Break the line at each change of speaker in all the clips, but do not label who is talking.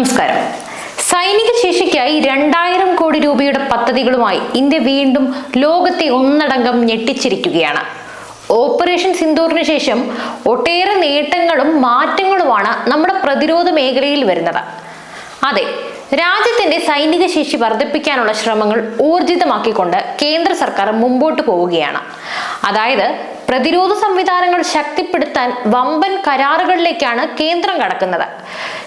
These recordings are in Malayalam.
നമസ്കാരം. സൈനിക ശേഷിക്കായി രണ്ടായിരം കോടി രൂപയുടെ പദ്ധതികളുമായി ഇന്ത്യ വീണ്ടും ലോകത്തെ ഒന്നടങ്കം ഞെട്ടിച്ചിരിക്കുകയാണ്. ഓപ്പറേഷൻ സിന്ദൂറിന് ശേഷം ഒട്ടേറെ നേട്ടങ്ങളും മാറ്റങ്ങളുമാണ് നമ്മുടെ പ്രതിരോധ മേഖലയിൽ വരുന്നത്. അതെ രാജ്യത്തിന്റെ സൈനിക ശേഷി വർദ്ധിപ്പിക്കാനുള്ള ശ്രമങ്ങൾ ഊർജിതമാക്കിക്കൊണ്ട് കേന്ദ്ര സർക്കാർ മുമ്പോട്ട് പോവുകയാണ്. അതായത് പ്രതിരോധ സംവിധാനങ്ങൾ ശക്തിപ്പെടുത്താൻ വമ്പൻ കരാറുകളിലേക്കാണ് കേന്ദ്രം കടക്കുന്നത്.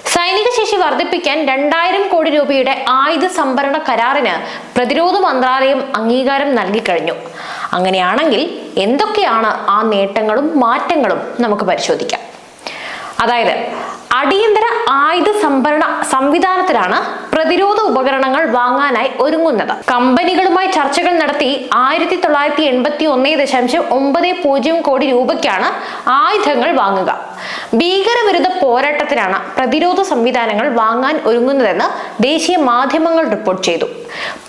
സൈനിക ശേഷി വർദ്ധിപ്പിക്കാൻ രണ്ടായിരം കോടി രൂപയുടെ ആയുധ സംഭരണ കരാറിന് പ്രതിരോധ മന്ത്രാലയം അംഗീകാരം നൽകിക്കഴിഞ്ഞു അങ്ങനെയാണെങ്കിൽ എന്തൊക്കെയാണ് ആ നേട്ടങ്ങളും മാറ്റങ്ങളും നമുക്ക് പരിശോധിക്കാം. അതായത് അടിയന്തര ആയുധ സംഭരണ സംവിധാനത്തിലാണ് പ്രതിരോധ ഉപകരണങ്ങൾ വാങ്ങാനായി ഒരുങ്ങുന്നത്. കമ്പനികളുമായി ചർച്ചകൾ നടത്തി ആയിരത്തി തൊള്ളായിരത്തി എൺപത്തി ഒന്ന് ദശാംശം ഒമ്പത് പൂജ്യം കോടി രൂപയ്ക്കാണ് ആയുധങ്ങൾ വാങ്ങുക. ഭീകരവിരുദ്ധ പോരാട്ടത്തിനാണ് പ്രതിരോധ സംവിധാനങ്ങൾ വാങ്ങാൻ ഒരുങ്ങുന്നതെന്ന് ദേശീയ മാധ്യമങ്ങൾ റിപ്പോർട്ട് ചെയ്തു.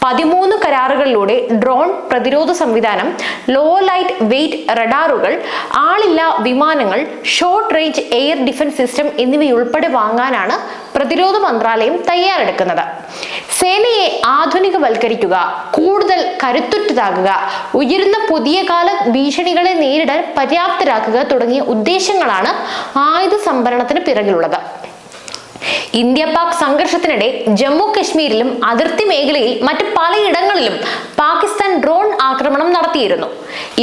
പതിമൂന്ന് കരാറുകളിലൂടെ ഡ്രോൺ പ്രതിരോധ സംവിധാനം ലോ ലൈറ്റ് വെയിറ്റ് റഡാറുകൾ ആളില്ലാ വിമാനങ്ങൾ short range air defence system എന്നിവയുൾപ്പെടെ വാങ്ങാനാണ് പ്രതിരോധ മന്ത്രാലയം തയ്യാറെടുക്കുന്നത്. സേനയെ ആധുനികവൽക്കരിക്കുക കൂടുതൽ കരുത്തുറ്റതാകുക ഉയരുന്ന പുതിയ കാല ഭീഷണികളെ നേരിടാൻ പര്യാപ്തരാക്കുക തുടങ്ങിയ ഉദ്ദേശങ്ങളാണ് ആയുധ സംഭരണത്തിന് പിറകിലുള്ളത്. ഇന്ത്യ പാക് സംഘർഷത്തിനിടെ ജമ്മു കശ്മീരിലും അതിർത്തി മേഖലയിൽ മറ്റ് പലയിടങ്ങളിലും പാകിസ്ഥാൻ ഡ്രോൺ ആക്രമണം നടത്തിയിരുന്നു.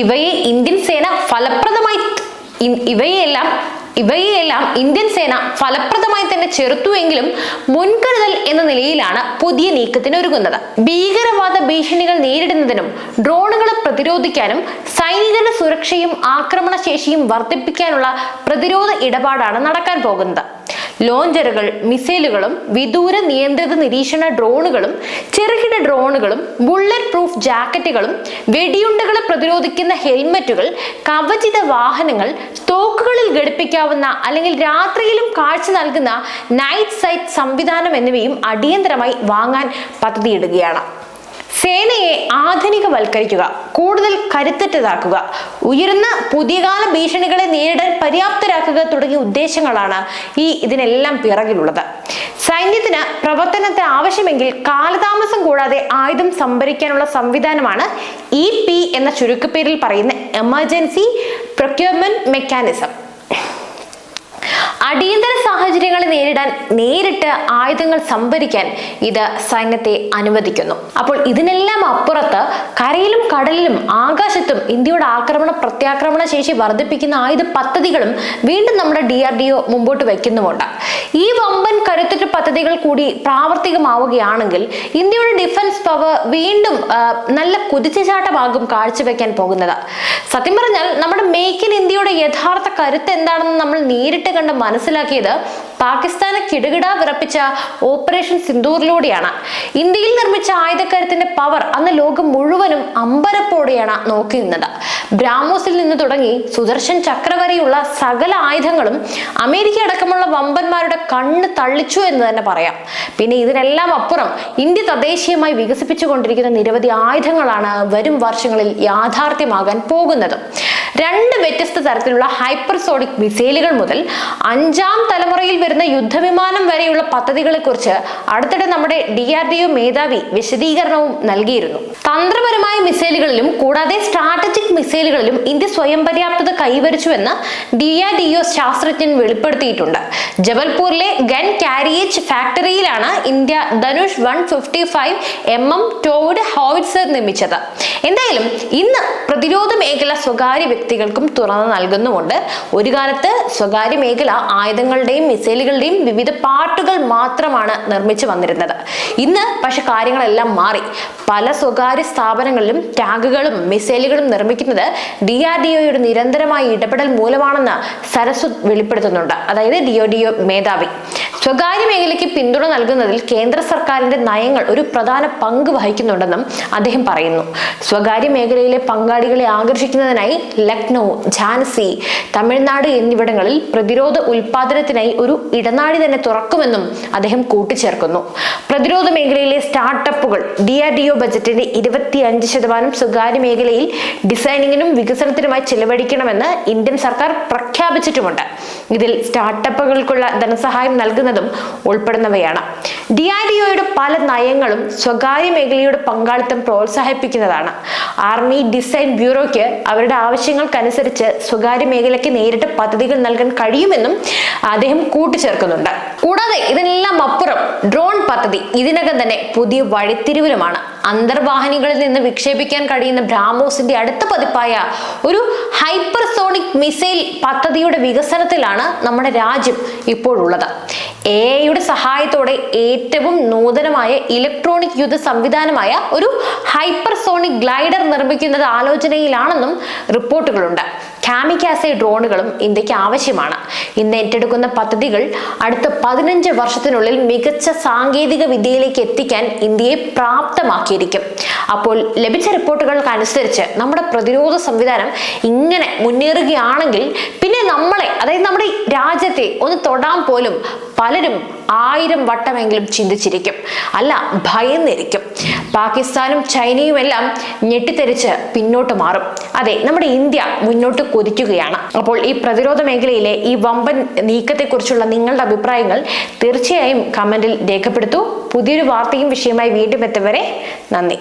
ഇവയെ ഇന്ത്യൻ സേന ഫലപ്രദമായി ഇവയെല്ലാം ഇവയെല്ലാം ഇന്ത്യൻ സേന ഫലപ്രദമായി തന്നെ ചെറുത്തുവെങ്കിലും മുൻകരുതൽ എന്ന നിലയിലാണ് പുതിയ നീക്കത്തിന് ഒരുങ്ങുന്നത് ഭീകരവാദ ഭീഷണികൾ നേരിടുന്നതിനും ഡ്രോണുകളെ പ്രതിരോധിക്കാനും സൈനികരുടെ സുരക്ഷയും ആക്രമണശേഷിയും വർദ്ധിപ്പിക്കാനുള്ള പ്രതിരോധ ഇടപാടാണ് നടക്കാൻ പോകുന്നത്. ലോഞ്ചറുകൾ മിസൈലുകളും വിദൂര നിയന്ത്രിത നിരീക്ഷണ ഡ്രോണുകളും ചെറുകിട ഡ്രോണുകളും ബുള്ളറ്റ് പ്രൂഫ് ജാക്കറ്റുകളും വെടിയുണ്ടകളെ പ്രതിരോധിക്കുന്ന ഹെൽമറ്റുകൾ കവചിത വാഹനങ്ങൾ തോക്കുകളിൽ ഘടിപ്പിക്കാവുന്ന അല്ലെങ്കിൽ രാത്രിയിലും കാഴ്ച നൽകുന്ന നൈറ്റ് സൈറ്റ് സംവിധാനം എന്നിവയും അടിയന്തരമായി വാങ്ങാൻ പദ്ധതിയിടുകയാണ്. സേനയെ ആധുനികവൽക്കരിക്കുക കൂടുതൽ കരുത്തറ്റതാക്കുക ഉയർന്ന പുതിയകാല ഭീഷണികളെ നേരിടാൻ പര്യാപ്തരാക്കുക തുടങ്ങിയ ഉദ്ദേശങ്ങളാണ് ഈ ഇതിനെല്ലാം പിറകിലുള്ളത്. സൈന്യത്തിന് പ്രവർത്തനത്തെ ആവശ്യമെങ്കിൽ കാലതാമസം കൂടാതെ ആയുധം സംഭരിക്കാനുള്ള സംവിധാനമാണ് ഇ പി എന്ന ചുരുക്കപ്പേരിൽ പറയുന്ന എമർജൻസി പ്രൊക്യൂർമെന്റ് മെക്കാനിസം. അടിയന്തര സാഹചര്യങ്ങളെ നേരിടാൻ നേരിട്ട് ആയുധങ്ങൾ സംഭരിക്കാൻ ഇത് സൈന്യത്തെ അനുവദിക്കുന്നു. അപ്പോൾ ഇതിനെല്ലാം അപ്പുറത്ത് കരയിലും കടലിലും ആകാശത്തും ഇന്ത്യയുടെ ആക്രമണ പ്രത്യാക്രമണ ശേഷി വർദ്ധിപ്പിക്കുന്ന ആയുധ പദ്ധതികളും വീണ്ടും നമ്മുടെ ഡി ആർ ഡി ഒ മുമ്പോട്ട് വയ്ക്കുന്നുമുണ്ട് ഈ വമ്പൻ കരുത്തുറ്റ പദ്ധതികൾ കൂടി പ്രാവർത്തികമാവുകയാണെങ്കിൽ ഇന്ത്യയുടെ ഡിഫൻസ് പവർ വീണ്ടും നല്ല കുതിച്ചുചാട്ടമാകും കാഴ്ചവെക്കാൻ പോകുന്നത്. സത്യം പറഞ്ഞാൽ നമ്മുടെ മേക്ക് ഇൻ ഇന്ത്യയുടെ യഥാർത്ഥ കരുത്ത് എന്താണെന്ന് നമ്മൾ നേരിട്ട് കണ്ട് മനസ്സിലാക്കിയത് പാകിസ്ഥാനെ കിടുകിട വിറപ്പിച്ച ഓപ്പറേഷൻ സിന്ദൂറിലൂടെയാണ് ഇന്ത്യയിൽ നിർമ്മിച്ച ആയുധക്കരുത്തിന്റെ പവർ അന്ന് ലോകം മുഴുവനും അമ്പരപ്പോടെയാണ് നോക്കി നിന്നത് ബ്രാമോസിൽ നിന്ന് തുടങ്ങി സുദർശൻ ചക്ര വരെയുള്ള സകല ആയുധങ്ങളും അമേരിക്ക അടക്കമുള്ള വമ്പന്മാരുടെ കണ്ണ് തള്ളിച്ചു എന്ന് തന്നെ പറയാം. പിന്നെ ഇതിനെല്ലാം അപ്പുറം ഇന്ത്യ തദ്ദേശീയമായി വികസിപ്പിച്ചുകൊണ്ടിരിക്കുന്ന നിരവധി ആയുധങ്ങളാണ് വരും വർഷങ്ങളിൽ യാഥാർത്ഥ്യമാകാൻ പോകുന്നത്. രണ്ട് വ്യത്യസ്ത തരത്തിലുള്ള ഹൈപ്പർസോണിക് മിസൈലുകൾ മുതൽ അഞ്ചാം തലമുറയിൽ വരുന്ന യുദ്ധവിമാനം വരെയുള്ള പദ്ധതികളെക്കുറിച്ച് അടുത്തിടെ നമ്മുടെ ഡി ആർ ഡി ഒ മേധാവി വിശദീകരണവും നൽകിയിരുന്നു. തന്ത്രപരമായ മിസൈലുകളിലും കൂടാതെ സ്ട്രാറ്റജിക് മിസൈലുകളിലും ഇന്ത്യ സ്വയം പര്യാപ്തത കൈവരിച്ചുവെന്ന് ഡി ആർ ഡി ഒ ശാസ്ത്രജ്ഞൻ വെളിപ്പെടുത്തിയിട്ടുണ്ട്. ജബൽപൂരിലെ gun carriage ഫാക്ടറിയിലാണ് India Dhanush one fifty five M M towed howitzer നിർമ്മിച്ചത്. എന്തായാലും ഇന്ന് പ്രതിരോധ മേഖല സ്വകാര്യ വ്യക്തികൾക്കും തുറന്നു നൽകുന്നുമുണ്ട്. ഒരു കാലത്ത് സ്വകാര്യ മേഖല ആയുധങ്ങളുടെയും മിസൈലുകളുടെയും വിവിധ പാർട്ടുകൾ മാത്രമാണ് നിർമ്മിച്ചു വന്നിരുന്നത്. ഇന്ന് പക്ഷെ കാര്യങ്ങളെല്ലാം മാറി. പല സ്വകാര്യ സ്ഥാപനങ്ങളിലും ടാഗുകളും മിസൈലുകളും നിർമ്മിക്കുന്നത് ഡി ആർ ഡി ഒയുടെ നിരന്തരമായ ഇടപെടൽ മൂലമാണെന്ന് സരസ്വത് വെളിപ്പെടുത്തുന്നുണ്ട്. അതായത് ഡി ഒ ഡി ഒ മേധാവി. സ്വകാര്യ മേഖലയ്ക്ക് പിന്തുണ നൽകുന്നതിൽ കേന്ദ്ര സർക്കാരിന്റെ നയങ്ങൾ ഒരു പ്രധാന പങ്ക് വഹിക്കുന്നുണ്ടെന്നും അദ്ദേഹം പറയുന്നു. സ്വകാര്യ മേഖലയിലെ പങ്കാളികളെ ആകർഷിക്കുന്നതിനായി ലക്നൗ ഝാൻസി തമിഴ്നാട് എന്നിവിടങ്ങളിൽ പ്രതിരോധ ഉൽപാദനത്തിനായി ഒരു ഇടനാഴി തന്നെ തുറക്കുമെന്നും അദ്ദേഹം കൂട്ടിച്ചേർക്കുന്നു. പ്രതിരോധ മേഖലയിലെ സ്റ്റാർട്ടപ്പുകൾ ഡി ആർ ഡി ഒ ബജറ്റിന്റെ ഇരുപത്തിയഞ്ച് ശതമാനം സ്വകാര്യ മേഖലയിൽ ഡിസൈനിങ്ങിനും വികസനത്തിനുമായി ചെലവഴിക്കണമെന്ന് ഇന്ത്യൻ സർക്കാർ പ്രഖ്യാപിച്ചിട്ടുമുണ്ട്. ഇതിൽ സ്റ്റാർട്ടപ്പുകൾക്കുള്ള ധനസഹായം നൽകുന്നതും ഉൾപ്പെടുന്നവയാണ്. ഡി ആർ ഡി ഒയുടെ പല നയങ്ങളും സ്വകാര്യ മേഖലയുടെ പങ്കാളിത്തം പ്രോത്സാഹിപ്പിക്കുന്നതാണ്. ആർമി ഡിസൈൻ ബ്യൂറോയ്ക്ക് അവരുടെ ആവശ്യങ്ങൾക്കനുസരിച്ച് സ്വകാര്യ മേഖലയ്ക്ക് നേരിട്ട് പദ്ധതികൾ നൽകാൻ കഴിയുമെന്നും അദ്ദേഹം കൂട്ടിച്ചേർക്കുന്നുണ്ട്. കൂടാതെ ഇതിനെല്ലാം അപ്പുറം ഡ്രോൺ പദ്ധതി ഇതിനകം തന്നെ പുതിയ വഴിത്തിരിവിലുമാണ്. അന്തർവാഹിനികളിൽ നിന്ന് വിക്ഷേപിക്കാൻ കഴിയുന്ന ബ്രാഹ്മോസിന്റെ അടുത്ത പതിപ്പായ ഒരു ഹൈപ്പർസോണിക് മിസൈൽ പദ്ധതിയുടെ വികസനത്തിലാണ് നമ്മുടെ രാജ്യം ഇപ്പോഴുള്ളത്. എ ഐയുടെ സഹായത്തോടെ ഏറ്റവും നൂതനമായ ഇലക്ട്രോണിക് യുദ്ധ സംവിധാനമായ ഒരു ഹൈപ്പർസോണിക് ഗ്ലൈഡർ നിർമ്മിക്കുന്നത് ആലോചനയിലാണെന്നും റിപ്പോർട്ടുകളുണ്ട്. കാമിക്കാസെ ഡ്രോണുകളും ഇന്ത്യയ്ക്ക് ആവശ്യമാണ്. ഇന്ന് ഏറ്റെടുക്കുന്ന പദ്ധതികൾ അടുത്ത പതിനഞ്ച് വർഷത്തിനുള്ളിൽ മികച്ച സാങ്കേതിക വിദ്യയിലേക്ക് എത്തിക്കാൻ ഇന്ത്യയെ പ്രാപ്തമാക്കിയിരിക്കും അപ്പോൾ ലഭിച്ച റിപ്പോർട്ടുകൾക്കനുസരിച്ച് നമ്മുടെ പ്രതിരോധ സംവിധാനം ഇങ്ങനെ മുന്നേറുകയാണെങ്കിൽ പിന്നെ നമ്മളെ അതായത് നമ്മുടെ രാജ്യത്തെ ഒന്ന് തൊടാൻ പോലും പലരും ആയിരം വട്ടമെങ്കിലും ചിന്തിച്ചിരിക്കും. അല്ല ഭയന്നിരിക്കും. പാകിസ്ഥാനും ചൈനയും എല്ലാം ഞെട്ടിത്തെറിച്ച് പിന്നോട്ട് മാറും. അതെ നമ്മുടെ ഇന്ത്യ മുന്നോട്ട് കൊതിക്കുകയാണ്. അപ്പോൾ ഈ പ്രതിരോധ മേഖലയിലെ ഈ വമ്പൻ നീക്കത്തെക്കുറിച്ചുള്ള നിങ്ങളുടെ അഭിപ്രായങ്ങൾ തീർച്ചയായും കമന്റിൽ രേഖപ്പെടുത്തൂ. പുതിയൊരു വാർത്തയും വിഷയമായി വീണ്ടും എത്തുവരെ നന്ദി.